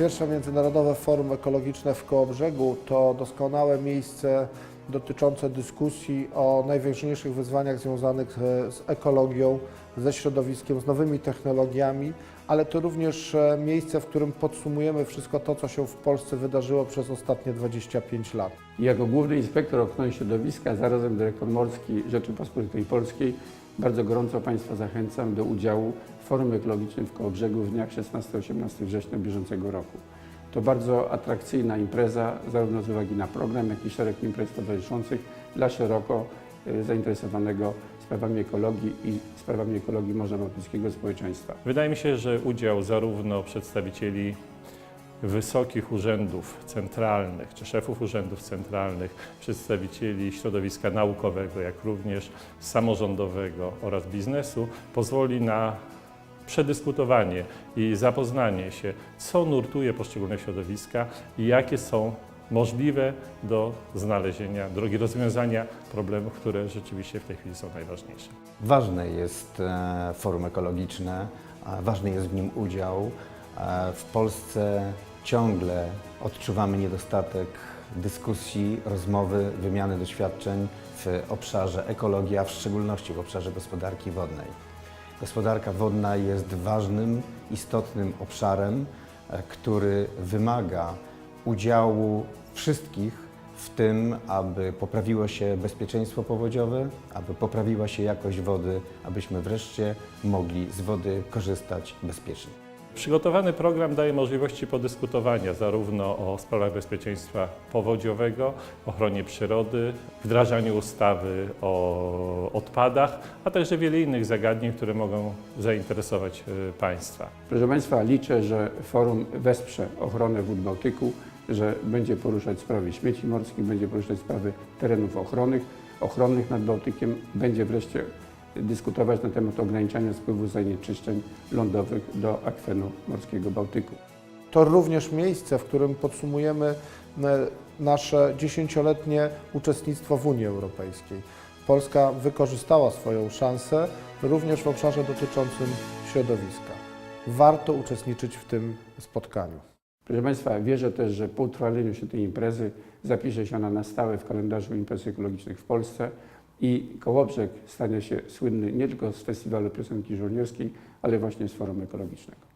Pierwsze Międzynarodowe Forum Ekologiczne w Kołobrzegu to doskonałe miejsce dotyczące dyskusji o najważniejszych wyzwaniach związanych e, z ekologią, ze środowiskiem, z nowymi technologiami, ale to również e, miejsce, w którym podsumujemy wszystko to, co się w Polsce wydarzyło przez ostatnie 25 lat. Jako główny inspektor ochrony środowiska, zarazem dyrektor morski Rzeczypospolitej Polskiej, bardzo gorąco Państwa zachęcam do udziału w Forum Ekologicznym w Kołobrzegu w dniach 16-18 września bieżącego roku. To bardzo atrakcyjna impreza, zarówno z uwagi na program, jak i szereg imprez towarzyszących dla szeroko e, zainteresowanego sprawami ekologii i sprawami ekologii Morza Bałtyckiego społeczeństwa. Wydaje mi się, że udział zarówno przedstawicieli wysokich urzędów centralnych, czy szefów urzędów centralnych, przedstawicieli środowiska naukowego, jak również samorządowego oraz biznesu pozwoli na przedyskutowanie i zapoznanie się, co nurtuje poszczególne środowiska i jakie są możliwe do znalezienia drogi rozwiązania problemów, które rzeczywiście w tej chwili są najważniejsze. Ważne jest e, forum ekologiczne, ważny jest w nim udział. E, W Polsce ciągle odczuwamy niedostatek dyskusji, rozmowy, wymiany doświadczeń w obszarze ekologii, a w szczególności w obszarze gospodarki wodnej. Gospodarka wodna jest ważnym, istotnym obszarem, e, który wymaga udziału wszystkich w tym, aby poprawiło się bezpieczeństwo powodziowe, aby poprawiła się jakość wody, abyśmy wreszcie mogli z wody korzystać bezpiecznie. Przygotowany program daje możliwości podyskutowania zarówno o sprawach bezpieczeństwa powodziowego, ochronie przyrody, wdrażaniu ustawy o odpadach, a także wiele innych zagadnień, które mogą zainteresować y, Państwa. Proszę Państwa, liczę, że forum wesprze ochronę wód Bałtyku, że będzie poruszać sprawy śmieci morskich, będzie poruszać sprawy terenów ochronnych, ochronnych nad Bałtykiem, będzie wreszcie dyskutować na temat ograniczania spływu zanieczyszczeń lądowych do akwenu morskiego Bałtyku. To również miejsce, w którym podsumujemy e, nasze dziesięcioletnie uczestnictwo w Unii Europejskiej. Polska wykorzystała swoją szansę również w obszarze dotyczącym środowiska. Warto uczestniczyć w tym spotkaniu. Proszę Państwa, wierzę też, że po utrwaleniu się tej imprezy zapisze się ona na stałe w kalendarzu imprez ekologicznych w Polsce i Kołobrzeg stanie się słynny nie tylko z Festiwalu Piosenki Żołnierskiej, ale właśnie z Forum Ekologicznego.